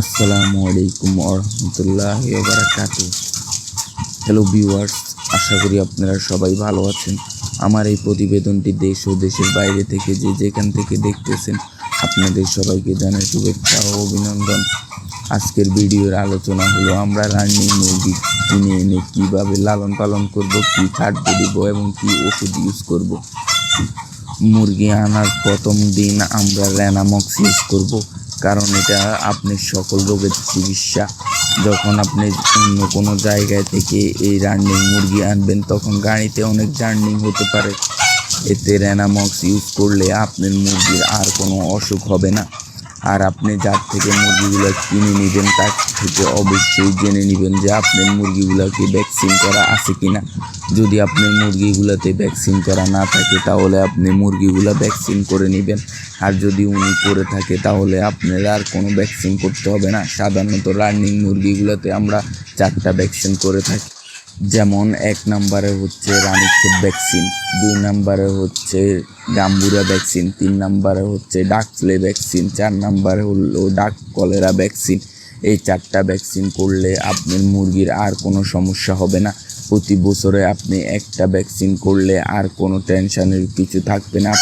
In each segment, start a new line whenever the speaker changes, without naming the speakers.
আসসালামু আলাইকুম আরহামতুল্লাহ বারাকাতু হ্যালো ভিউয়ার্স আশা করি আপনারা সবাই ভালো আছেন। আমার এই প্রতিবেদনটি দেশ ও দেশের বাইরে থেকে যে যেখান থেকে দেখতেছেন, আপনাদের সবাইকে জানাই শুভেচ্ছা ও অভিনন্দন। আজকের ভিডিওর আলোচনা হলো, আমরা রান্নি মুরগি কিনে এনে কীভাবে লালন পালন করব, কী খাদ্য দিব এবং কী ওষুধ ইউজ করব। মুরগি আনার প্রথম দিন আমরা র্যানামক্স ইউজ করব। কারণ এটা আপনি সকল রোগের চিকিৎসা। যখন আপনি অন্য কোনো জায়গায় থেকে এই রানিং মুরগি আনবেন, তখন গাড়িতে অনেক জার্নিং হতে পারে। এতে র্যানামক্স ইউজ করলে আপনার মুরগির আর কোনো অসুখ হবে না। আর আপনি যার থেকে মুরগিগুলো কিনে নেবেন, তার থেকে অবশ্যই জেনে নেবেন যে আপনার মুরগিগুলোকে ভ্যাকসিন করা আছে কি না যদি আপনার মুরগিগুলোতে ভ্যাকসিন করা না থাকে, তাহলে আপনি মুরগিগুলো ভ্যাকসিন করে নেবেন। আর যদি উনি করে থাকে, তাহলে আপনার আর কোনো ভ্যাকসিন করতে হবে না। সাধারণত রানিং মুরগিগুলোতে আমরা চারটা ভ্যাকসিন করে থাকি। যেমন এক নম্বরে হচ্ছে রানীক্ষেত ভ্যাকসিন দুই নম্বরে হচ্ছে গাম্বুরা ভ্যাকসিন তিন নম্বরে হচ্ছে ডাক ফ্লে ভ্যাকসিন চার নম্বরে হলো ডাক কলেরা ভ্যাকসিন এই চারটা ভ্যাকসিন করলে আপনার মুরগির আর কোনো সমস্যা হবে না। প্রতি বছরে আপনি একটা ভ্যাকসিন করলে আর কোনো টেনশনের কিছু থাকবে না।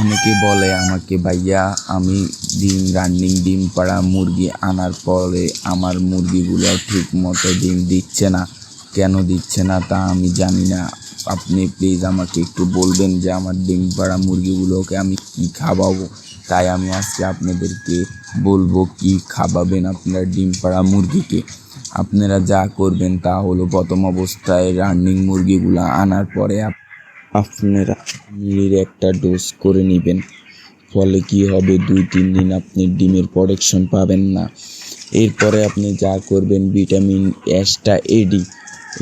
অনেকে বলে আমাকে, ভাইয়া, আমি ডিম রানিং ডিম পাড়া মুরগি আনার পরে আমার মুরগিগুলো ঠিক মতো ডিম দিচ্ছে না। কেন দিচ্ছে না তা আমি জানি না। আপনি প্লিজ আমাকে একটু বলবেন যে আমার ডিম পাড়া মুরগিগুলোকে আমি কী খাওয়াবো? তাই আমি আজকে আপনাদেরকে বলব কি খাওয়াবেন আপনার ডিম পাড়া মুরগিকে। আপনারা যা করবেন তা হলো প্রথম অবস্থায় রানিং মুরগিগুলো আনার পরে আপ- আপনারা মিলির একটা ডোজ করে নেবেন। ফলে কি হবে? দুই, তিন দিন আপনি ডিমের প্রোডাকশন পাবেন না। এরপরে আপনি যা করবেন ভিটামিন এসটা এডি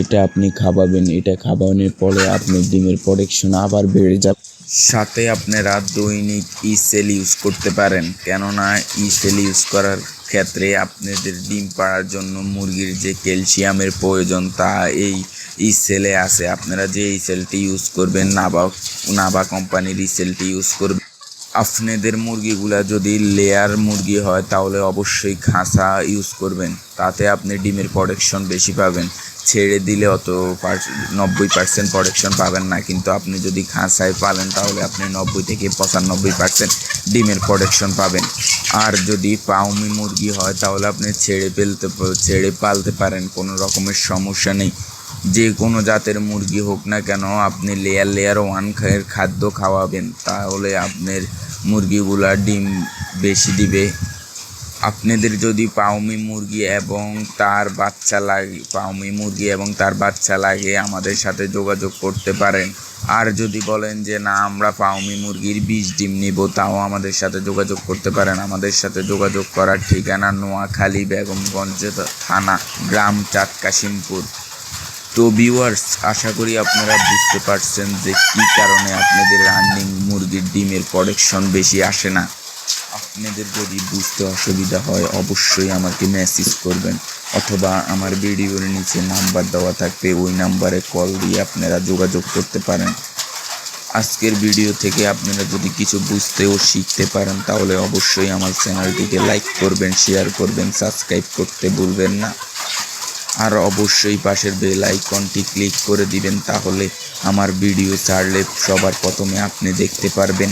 এটা আপনি খাওয়াবেন এটা খাওয়ানোর পরে আপনার ডিমের প্রোডাকশন আবার বেড়ে যাবে। সাথে আপনারা দৈনিক ই সেল ইউজ করতে পারেন, কেননা ই সেল ইউজ করার ক্ষেত্রে আপনাদের ডিম পাড়ার জন্য মুরগির যে ক্যালসিয়ামের প্রয়োজন, তা এই ই সেলে আছে। আপনারা যে এই সেলটি ইউজ করবেন, নাবা নাবা কোম্পানির ই সেলটি ইউজ করবেন। আপনাদের মুরগিগুলা যদি লেয়ার মুরগি হয়, তাহলে অবশ্যই খাঁচা ইউজ করবেন। তাতে আপনি ডিমের প্রোডাকশন বেশি পাবেন। ছেড়ে দিলে অত নব্বই পার্সেন্ট প্রোডাকশন পাবেন না। কিন্তু আপনি যদি খাঁচায় পালেন, তাহলে আপনি নব্বই থেকে পঁচানব্বই পার্সেন্ট ডিমের প্রোডাকশন পাবেন। আর যদি পাউমি মুরগি হয়, তাহলে আপনি ছেড়ে ফেলতে ছেড়ে পালতে পারেন। কোনো রকমের সমস্যা নেই। যে কোনো জাতের মুরগি হোক না কেন, আপনি লেয়ার লেয়ার ওয়ান খাদ্য খাওয়াবেন। তাহলে আপনার মুরগিগুলা ডিম বেশি দিবে। আপনাদের যদি পাউমি মুরগি এবং তার বাচ্চা লাগে পাউমি মুরগি এবং তার বাচ্চা লাগে, আমাদের সাথে যোগাযোগ করতে পারেন। আর যদি বলেন যে, না, আমরা পাউমি মুরগির বীজ ডিম নিব, তাও আমাদের সাথে যোগাযোগ করতে পারেন। আমাদের সাথে যোগাযোগ করার ঠিকানা নোয়াখালী বেগমগঞ্জ থানা, গ্রাম চাটকাশিমপুর তো ভিউয়ার্স আশা করি আপনারা বুঝতে পারছেন যে কী কারণে আপনাদের রানিং মুরগির ডিমের প্রোডাকশন বেশি আসে না। আপনাদের যদি বুঝতে অসুবিধা হয়, অবশ্যই আমাকে মেসেজ করবেন অথবা আমার ভিডিওর নিচে নাম্বার দেওয়া থাকবে, ওই নাম্বারে কল দিয়ে আপনারা যোগাযোগ করতে পারেন। আজকের ভিডিও থেকে আপনারা যদি কিছু বুঝতে ও শিখতে পারেন, তাহলে অবশ্যই আমার চ্যানেলটিকে লাইক করবেন শেয়ার করবেন সাবস্ক্রাইব করতে ভুলবেন না। আর অবশ্যই পাশের বেল আইকনটি ক্লিক করে দিবেন তাহলে আমার ভিডিও ছাড়লে সবার প্রথমে আপনি দেখতে পারবেন।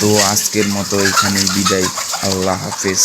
তো আজকের মতো এখানেই বিদায়। আল্লাহ হাফেজ।